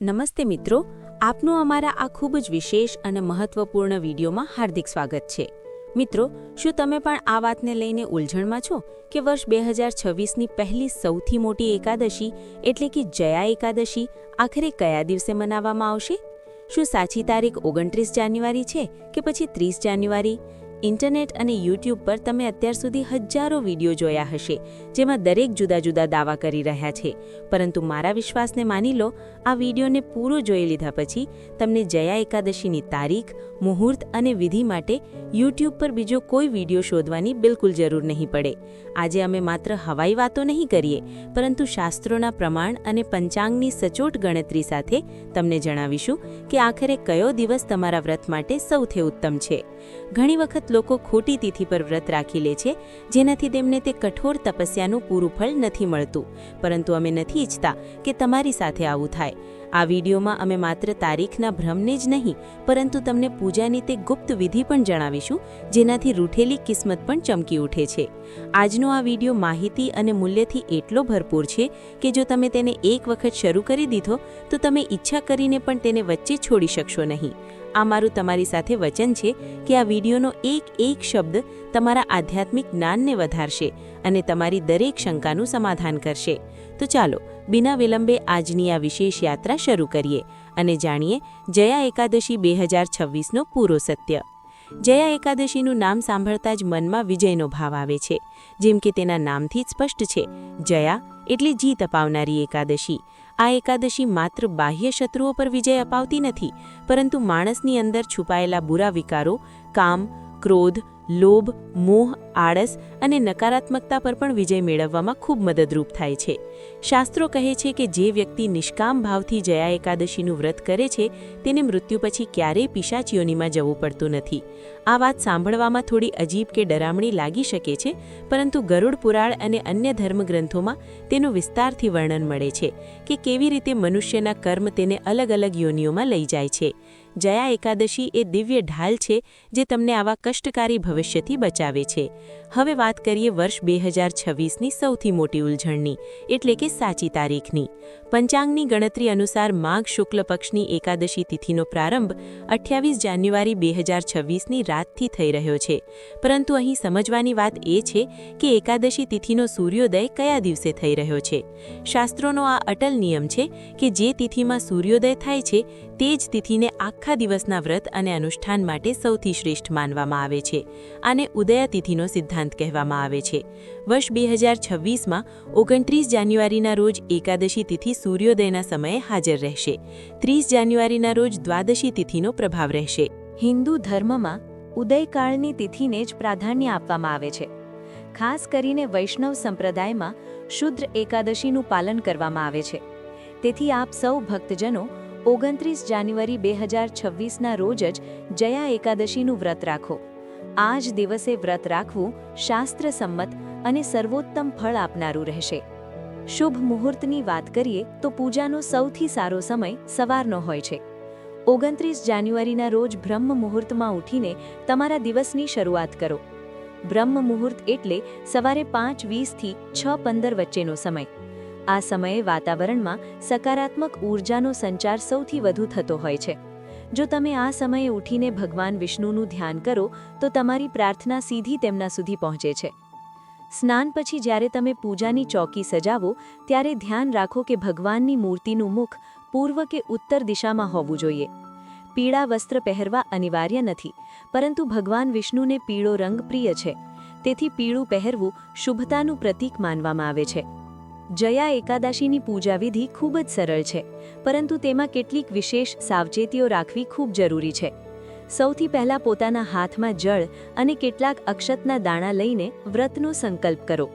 નમસ્તે મિત્રો, આપનું અમારા આ ખૂબ જ વિશેષ અને મહત્વપૂર્ણ વિડીયોમાં હાર્દિક સ્વાગત છે. મિત્રો, શું તમે પણ આ વાતને લઈને ઉલઝણમાં છો કે વર્ષ બે હજાર છવ્વીસની પહેલી સૌથી મોટી એકાદશી એટલે કે જયા એકાદશી આખરે કયા દિવસે મનાવવામાં આવશે? શું સાચી તારીખ ઓગણત્રીસ જાન્યુઆરી છે કે પછી ત્રીસ જાન્યુઆરી? ઇન્ટરનેટ અને યુટ્યુબ પર તમે અત્યાર સુધી હજારો વીડિયો જોયા હશે, જેમાં દરેક જુદા જુદા દાવા કરી રહ્યા છે. પરંતુ મારા વિશ્વાસને માની લો, આ વિડીયોને પૂરો જોઈ લીધા પછી તમને જયા એકાદશીની તારીખ મુહૂર્ત અને વિધિ માટે યુટ્યુબ પર બીજો કોઈ વીડિયો શોધવાની બિલકુલ જરૂર નહીં પડે. આજે અમે માત્ર હવાઈ વાતો નહીં કરીએ, પરંતુ શાસ્ત્રોના પ્રમાણ અને પંચાંગની સચોટ ગણતરી સાથે તમને જણાવીશું કે આખરે કયો દિવસ તમારા વ્રત માટે સૌથી ઉત્તમ છે. ઘણી વખત લોકો ખોટી તિથિ પર વ્રત રાખી લે છે, જેનાથી તેમને તે કઠોર તપસ્યાનું પૂરું ફળ નથી મળતું, પરંતુ અમે નથી ઈચ્છતા કે તમારી સાથે આવું થાય. આ વિડીયોમાં અમે માત્ર તારીખના ભ્રમને જ નહીં, પરંતુ તમને પૂજાની તે ગુપ્ત વિધિ પણ જણાવીશું, જેનાથી રૂઠેલી કિસ્મત પણ ચમકી ઉઠે છે. આજનો આ વીડિયો માહિતી અને મૂલ્યથી એટલો ભરપૂર છે કે જો તમે તેને એક વખત શરૂ કરી દીધો, તો તમે ઈચ્છા કરીને પણ તેને વચ્ચે છોડી શકશો નહીં. આ મારું તમારી સાથે વચન છે કે આ વિડીયોનો એક એક શબ્દ તમારા આધ્યાત્મિક જ્ઞાનને વધારશે અને તમારી દરેક શંકાનું સમાધાન કરશે. તો ચાલો, બિના વિલંબે આજની આ વિશેષ યાત્રા શરૂ કરીએ અને જાણીએ જયા એકાદશી બે હજાર છવ્વીસનો પૂરો સત્ય. જયા એકાદશીનું નામ સાંભળતા જ મનમાં વિજયનો ભાવ આવે છે. જેમ કે તેના નામથી જ સ્પષ્ટ છે, જયા એટલે જીત અપાવનારી એકાદશી. આ એકાદશી માત્ર બાહ્ય શત્રુઓ પર વિજય અપાવતી નથી પરંતુ માણસની અંદર છુપાયેલા બુરા વિકારો કામ ક્રોધ લોભ, મોહ, આળસ અને નકારાત્મકતા પર પણ વિજય મેળવવામાં ખૂબ મદદરૂપ થાય છે. શાસ્ત્રો કહે છે કે જે વ્યક્તિ નિષ્કામ ભાવથી જયા એકાદશીનું વ્રત કરે છે, તેને મૃત્યુ પછી ક્યારેય પિશાચીઓનીમાં જવું પડતું નથી. આ વાત સાંભળવામાં થોડી અજીબ કે ડરામણી લાગી શકે છે, પરંતુ ગરુડ પુરાણ અને અન્ય ધર્મગ્રંથોમાં તેનું વિસ્તારથી વર્ણન મળે છે કે કેવી રીતે મનુષ્યના કર્મ તેને અલગ અલગ યોનિઓમાં લઈ જાય છે. જયા એકાદશી એ દિવ્ય ઢાલ છે જે તમને આવા કષ્ટકારી ભવિષ્યથી બચાવે છે. હવે વાત કરીએ વર્ષ બે હજાર છવ્વીસની સૌથી મોટી ઉલઝણની, એટલે કે સાચી તારીખની. પંચાંગની ગણતરી અનુસાર માઘ શુક્લ પક્ષની એકાદશી તિથિનો પ્રારંભ અઠ્યાવીસ જાન્યુઆરી બે હજાર છવ્વીસની રાતથી થઈ રહ્યો છે. પરંતુ અહીં સમજવાની વાત એ છે કે એકાદશી તિથિનો સૂર્યોદય કયા દિવસે થઈ રહ્યો છે? શાસ્ત્રોનો આ અટલ નિયમ છે કે જે તિથિમાં સૂર્યોદય થાય છે તે જ તિથિને આખા દિવસના વ્રત અને અનુષ્ઠાન માટે સૌથી શ્રેષ્ઠ માનવામાં આવે છે આને ઉદયા તિથિનો સિદ્ધાંત કહેવામાં આવે છે. વર્ષ બે હજાર છવ્વીસમાં ઓગણત્રીસ જાન્યુઆરીના રોજ એકાદશી તિથિ સૂર્યોદયના સમયે હાજર રહેશે. ત્રીસ જાન્યુઆરીના રોજ દ્વાદશી તિથિનો પ્રભાવ રહેશે. હિન્દુ ધર્મમાં ઉદયકાળની તિથિને જ પ્રાધાન્ય આપવામાં આવે છે. ખાસ કરીને વૈષ્ણવ સંપ્રદાયમાં શુદ્ર એકાદશીનું પાલન કરવામાં આવે છે. તેથી આપ સૌ ભક્તજનો ઓગણત્રીસ જાન્યુઆરી બે હજાર છવ્વીસના રોજ જ જયા એકાદશીનું વ્રત રાખો. આ જ દિવસે વ્રત રાખવું શાસ્ત્ર સંમત અને સર્વોત્તમ ફળ આપનારું રહેશે. શુભ મુહૂર્તની વાત કરીએ તો પૂજાનો સૌથી સારો સમય સવારનો હોય છે. ઓગણત્રીસ જાન્યુઆરીના રોજ બ્રહ્મ મુહૂર્તમાં ઉઠીને તમારા દિવસની શરૂઆત કરો. બ્રહ્મ મુહૂર્ત એટલે સવારે પાંચ વીસથી છ પંદર વચ્ચેનો સમય. આ સમયે વાતાવરણમાં સકારાત્મક ઊર્જાનો સંચાર સૌથી વધુ થતો હોય છે. જો તમે આ સમયે ઉઠીને ભગવાન વિષ્ણુનું ધ્યાન કરો, તો તમારી પ્રાર્થના સીધી તેમના સુધી પહોંચે છે. સ્નાન પછી જ્યારે તમે પૂજાની ચોકી સજાવો, ત્યારે ધ્યાન રાખો કે ભગવાનની મૂર્તિનું મુખ પૂર્વ કે ઉત્તર દિશામાં હોવું જોઈએ. પીળા વસ્ત્ર પહેરવા અનિવાર્ય નથી, પરંતુ ભગવાન વિષ્ણુને પીળો રંગ પ્રિય છે. તેથી પીળું પહેરવું શુભતાનું પ્રતીક માનવામાં આવે છે. જયા એકાદશીની પૂજાવિધિ ખૂબ જ સરળ છે, પરંતુ તેમાં કેટલીક વિશેષ સાવચેતીઓ રાખવી ખૂબ જરૂરી છે. સૌથી પહેલાં પોતાના હાથમાં જળ અને કેટલાક અક્ષતના દાણા લઈને વ્રતનો સંકલ્પ કરો.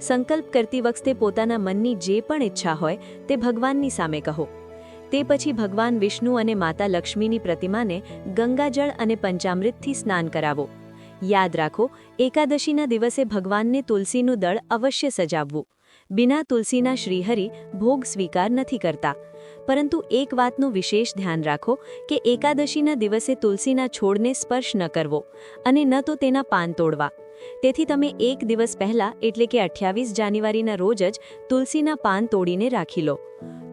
સંકલ્પ કરતી વખતે પોતાના મનની જે પણ ઈચ્છા હોય તે ભગવાનની સામે કહો. તે પછી ભગવાન વિષ્ણુ અને માતા લક્ષ્મીની પ્રતિમાને ગંગાજળ અને પંચામૃતથી સ્નાન કરાવો. યાદ રાખો, એકાદશીના દિવસે ભગવાનને તુલસીનું દળ અવશ્ય સજાવવું. બિના તુલસીના શ્રીહરિ ભોગ સ્વીકાર નથી કરતા. પરંતુ એક વાતનું વિશેષ ધ્યાન રાખો કે એકાદશીના દિવસે તુલસીના છોડને સ્પર્શ ન કરવો અને ન તો તેના પાન તોડવા. તેથી તમે એક દિવસ પહેલા, એટલે કે અઠ્યાવીસ જાન્યુઆરીના રોજ જ, તુલસીના પાન તોડીને રાખી લો.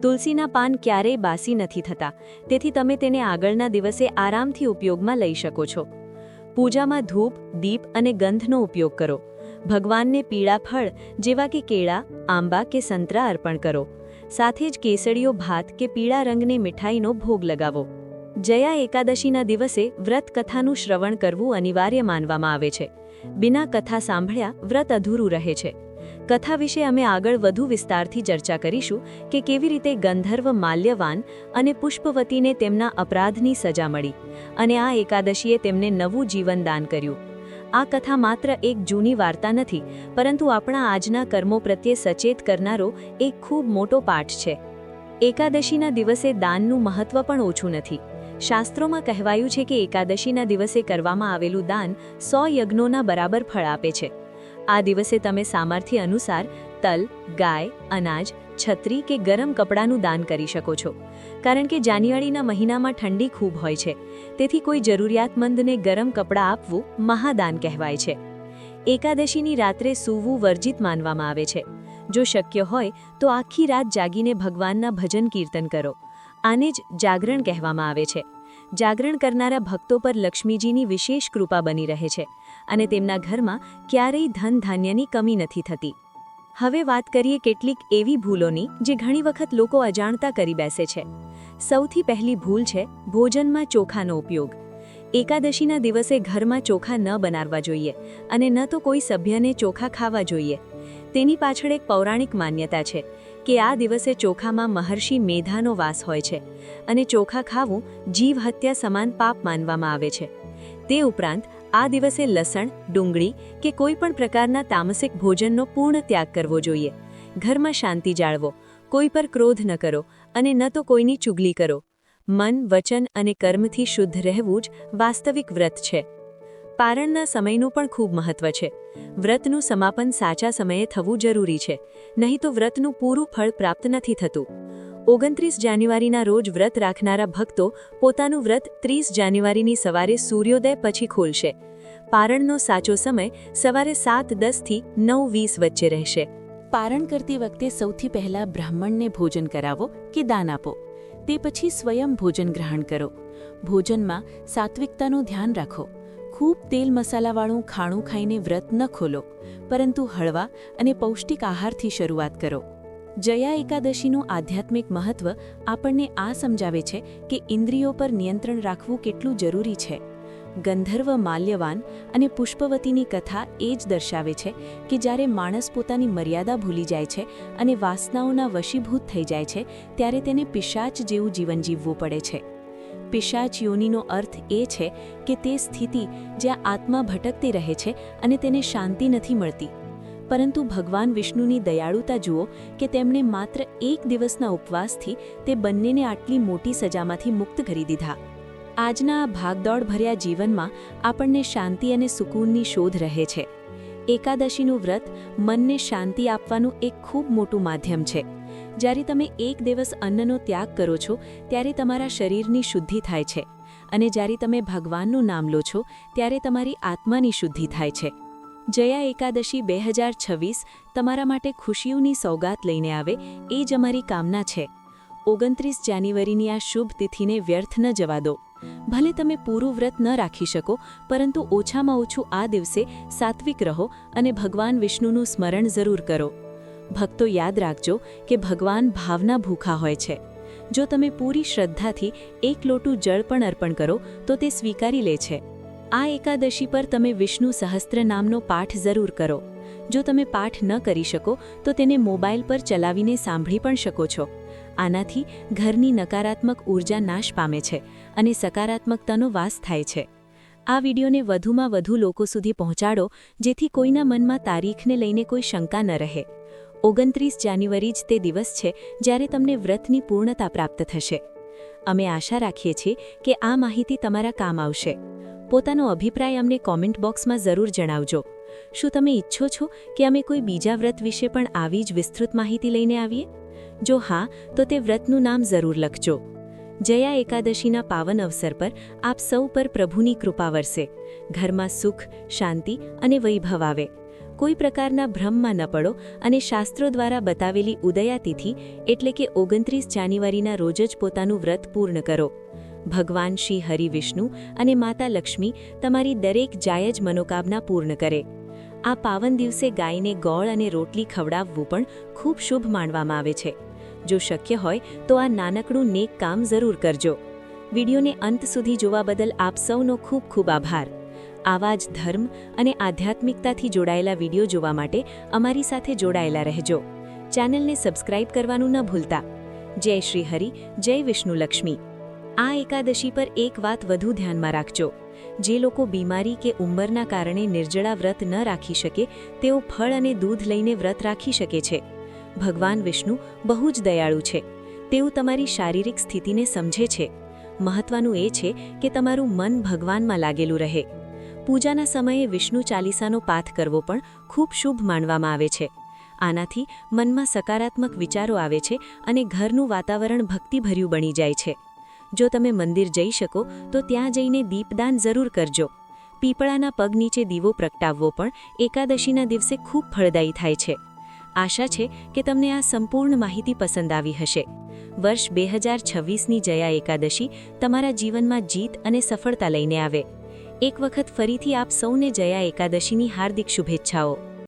તુલસીના પાન ક્યારેય બાસી નથી થતા. તેથી તમે તેને આગળના દિવસે આરામથી ઉપયોગમાં લઈ શકો છો. પૂજામાં ધૂપ, દીપ અને ગંધનો ઉપયોગ કરો. ભગવાનને પીળા ફળ જેવા કે કેળા, આંબા કે સંતરા અર્પણ કરો. સાથે જ કેસડીયો ભાત કે પીળા રંગની મીઠાઈનો ભોગ લગાવો. જયા એકાદશીના દિવસે વ્રત કથાનું શ્રવણ કરવું અનિવાર્ય માનવામાં આવે છે. બિના કથા સાંભળ્યા વ્રત અધૂરું રહે છે. કથા વિશે અમે આગળ વધુ વિસ્તારથી ચર્ચા કરીશું કે કેવી રીતે ગંધર્વ માલ્યવાન અને પુષ્પવતીને તેમના અપરાધની સજા મળી અને આ એકાદશીએ તેમને નવું જીવન દાન કર્યું. આ કથા માત્ર એક જૂની વાર્તા નથી, પરંતુ આપણા આજના કર્મો પ્રત્યે સચેત કરનારો એક ખૂબ મોટો પાઠ છે. એકાદશીના દિવસે દાનનું મહત્વ પણ ઓછું નથી. શાસ્ત્રોમાં કહેવાયું છે કે એકાદશીના દિવસે કરવામાં આવેલું દાન સો યજ્ઞોના બરાબર ફળ આપે છે. આ દિવસે તમે સામર્થ્ય અનુસાર તલ, ગાય, અનાજ છત્રી કે ગરમ કપડાનું દાન કરી શકો છો. કારણ કે જાન્યુઆરીના મહિનામાં ઠંડી ખૂબ હોય છે. તેથી કોઈ જરૂરિયાતમંદને ગરમ કપડાં આપવું મહાદાન કહેવાય છે. એકાદશીની રાત્રે સૂવું વર્જિત માનવામાં આવે છે. જો શક્ય હોય, તો આખી રાત જાગીને ભગવાનના ભજન કીર્તન કરો. આને જ જાગરણ કહેવામાં આવે છે. જાગરણ કરનારા ભક્તો પર લક્ષ્મીજીની વિશેષ કૃપા બની રહે છે અને તેમના ઘરમાં ક્યારેય ધન ધાન્યની કમી નથી થતી. હવે વાત કરીએ કેટલીક એવી ભૂલોની, જે ઘણી વખત લોકો અજાણતા કરી બેસે છે. સૌથી પહેલી ભૂલ છે, ભોજનમાં ચોખાનો ઉપયોગ. એકાદશીના દિવસે ઘરમાં ચોખા ન બનાવવા જોઈએ, અને ન તો કોઈ સભ્યને ચોખા ખાવા જોઈએ. તેની પાછળ એક પૌરાણિક માન્યતા છે, કે આ દિવસે ચોખામાં મહર્ષિ મેધાનો વાસ હોય છે, અને ચોખા ખાવું જીવ હત્યા સમાન પાપ માનવામાં આવે છે. તે ઉપરાંત આ દિવસે લસણ, ડુંગળી કે કોઈ પણ પ્રકારના તામસિક ભોજનનો પૂર્ણ ત્યાગ કરવો જોઈએ. ઘરમાં શાંતિ જાળવો. કોઈ પર ક્રોધ ન કરો અને ન તો કોઈની ચુગલી કરો. મન, વચન અને કર્મથી શુદ્ધ રહેવું જ વાસ્તવિક વ્રત છે. પારણના સમયનું પણ ખૂબ મહત્વ છે. વ્રતનું સમાપન સાચા સમયે થવું જરૂરી છે. નહીં તો વ્રતનું પૂરું ફળ પ્રાપ્ત નથી થતું. ઓગણત્રીસ જાન્યુઆરીના રોજ વ્રત રાખનારા ભક્તો પોતાનું વ્રત ત્રીસ જાન્યુઆરીની સવારે સૂર્યોદય પછી ખોલશે. પારણનો સાચો સમય સવારે સાત, દસથી નવ, વીસ વચ્ચે રહેશે. પારણ કરતી વખતે સૌથી પહેલા બ્રાહ્મણને ભોજન કરાવો કે દાન આપો. તે પછી સ્વયં ભોજન ગ્રહણ કરો. ભોજનમાં સાત્વિકતાનું ધ્યાન રાખો. ખૂબ તેલ મસાલાવાળું ખાણું ખાઈને વ્રત ન ખોલો, પરંતુ હળવા અને પૌષ્ટિક આહારથી શરૂઆત કરો. જયા એકાદશીનું આધ્યાત્મિક મહત્વ આપણને આ સમજાવે છે કે ઇન્દ્રિયો પર નિયંત્રણ રાખવું કેટલું જરૂરી છે. ગંધર્વ માલ્યવાન અને પુષ્પવતીની કથા એ જ દર્શાવે છે કે જ્યારે માણસ પોતાની મર્યાદા ભૂલી જાય છે અને વાસનાઓના વશીભૂત થઈ જાય છે, ત્યારે તેને પિશાચ જેવું જીવન જીવવું પડે છે. પિશાચ યોનિનો અર્થ એ છે કે તે સ્થિતિ જ્યાં આત્મા ભટકતી રહે છે અને તેને શાંતિ નથી મળતી. પરંતુ ભગવાન વિષ્ણુની દયાળુતા જુઓ કે તેમણે માત્ર એક દિવસના ઉપવાસથી તે બંનેને આટલી મોટી સજામાંથી મુક્ત કરી દીધા. આજના આ ભાગદોડ ભર્યા જીવનમાં આપણને શાંતિ અને સુકૂનની શોધ રહે છે. એકાદશીનું વ્રત મનને શાંતિ આપવાનું એક ખૂબ મોટું માધ્યમ છે. જ્યારે તમે એક દિવસ અન્નનો ત્યાગ કરો છો, ત્યારે તમારા શરીરની શુદ્ધિ થાય છે. અને જ્યારે તમે ભગવાનનું નામ લો છો, ત્યારે તમારી આત્માની શુદ્ધિ થાય છે. જયા એકાદશી બે હજાર છવ્વીસ તમારા માટે ખુશીઓની સોગાત લઈને આવે એ જ અમારી કામના છે. ઓગણત્રીસ જાન્યુઆરીની આ શુભ તિથિને વ્યર્થ ન જવા દો. ભલે તમે પૂરું વ્રત ન રાખી શકો, પરંતુ ઓછામાં ઓછું આ દિવસે સાત્વિક રહો અને ભગવાન વિષ્ણુનું સ્મરણ જરૂર કરો. ભક્તો યાદ રાખજો કે ભગવાન ભાવના ભૂખા હોય છે. જો તમે પૂરી શ્રદ્ધાથી એક લોટું જળ પણ અર્પણ કરો, તો તે સ્વીકારી લે છે. આ એકાદશી પર તમે વિષ્ણુ સહસ્ત્ર નામનો પાઠ જરૂર કરો. જો તમે પાઠ ન કરી શકો, તો તેને મોબાઈલ પર ચલાવીને સાંભળી પણ શકો છો. આનાથી ઘરની નકારાત્મક ઊર્જા નાશ પામે છે અને સકારાત્મકતાનો વાસ થાય છે. આ વિડીયોને વધુમાં વધુ લોકો સુધી પહોંચાડો, જેથી કોઈના મનમાં તારીખને લઈને કોઈ શંકા ન રહે. ઓગણત્રીસ જાન્યુઆરી જ તે દિવસ છે જ્યારે તમને વ્રતની પૂર્ણતા પ્રાપ્ત થશે. અમે આશા રાખીએ છીએ કે આ માહિતી તમારા કામ આવશે. પોતાનો અભિપ્રાય અમને કોમેન્ટ બોક્સમાં જરૂર જણાવજો. શું તમે ઈચ્છો છો કે અમે કોઈ બીજા વ્રત વિશે પણ આવી જ વિસ્તૃત માહિતી લઈને આવીએ? જો હા, તો તે વ્રતનું નામ જરૂર લખજો. જયા એકાદશીના પાવન અવસર પર આપ સૌ પર પ્રભુની કૃપા વરસે. ઘરમાં સુખ, શાંતિ અને વૈભવ આવે. કોઈ પ્રકારના ભ્રમમાં ન પડો અને શાસ્ત્રો દ્વારા બતાવેલી ઉદયાતિથિ એટલે કે ઓગણત્રીસ જાન્યુઆરીના રોજ જ પોતાનું વ્રત પૂર્ણ કરો. ભગવાન શ્રી હરિ વિષ્ણુ અને માતા લક્ષ્મી તમારી દરેક જાયજ મનોકામના પૂર્ણ કરે. આ પાવન દિવસે ગાયને ગોળ અને રોટલી ખવડાવવું પણ ખૂબ શુભ માનવામાં આવે છે. જો શક્ય હોય તો આ નાનકડું નેક કામ જરૂર કરજો. વિડીયોને અંત સુધી જોવા બદલ આપ સૌનો ખૂબ ખૂબ આભાર. આવા જ ધર્મ અને આધ્યાત્મિકતાથી જોડાયેલા વીડિયો જોવા માટે અમારી સાથે જોડાયેલા રહેજો. ચેનલને સબસ્ક્રાઇબ કરવાનું ન ભૂલતા. જય શ્રી હરિ, જય વિષ્ણુ લક્ષ્મી. આ એકાદશી પર એક વાત વધુ ધ્યાનમાં રાખજો. જે લોકો બીમારી કે ઉંમરના કારણે નિર્જળા વ્રત ન રાખી શકે, તેઓ ફળ અને દૂધ લઈને વ્રત રાખી શકે છે. ભગવાન વિષ્ણુ બહુ જ દયાળુ છે. તેઓ તમારી શારીરિક સ્થિતિને સમજે છે. મહત્વનું એ છે કે તમારું મન ભગવાનમાં લાગેલું રહે. પૂજાના સમયે વિષ્ણુ ચાલીસાનો પાઠ કરવો પણ ખૂબ શુભ માનવામાં આવે છે. આનાથી મનમાં સકારાત્મક વિચારો આવે છે અને ઘરનું વાતાવરણ ભક્તિભર્યું બની જાય છે. જો તમે મંદિર જઈ શકો, તો ત્યાં જઈને દીપદાન જરૂર કરજો. પીપળાના પગ નીચે દીવો પ્રગટાવવો પણ એકાદશીના દિવસે ખૂબ ફળદાયી થાય છે. આશા છે કે તમને આ સંપૂર્ણ માહિતી પસંદ આવી હશે. વર્ષ બે હજાર છવ્વીસની જયા એકાદશી તમારા જીવનમાં જીત અને સફળતા લઈને આવે. એક વખત ફરીથી આપ સૌને જયા એકાદશીની હાર્દિક શુભેચ્છાઓ.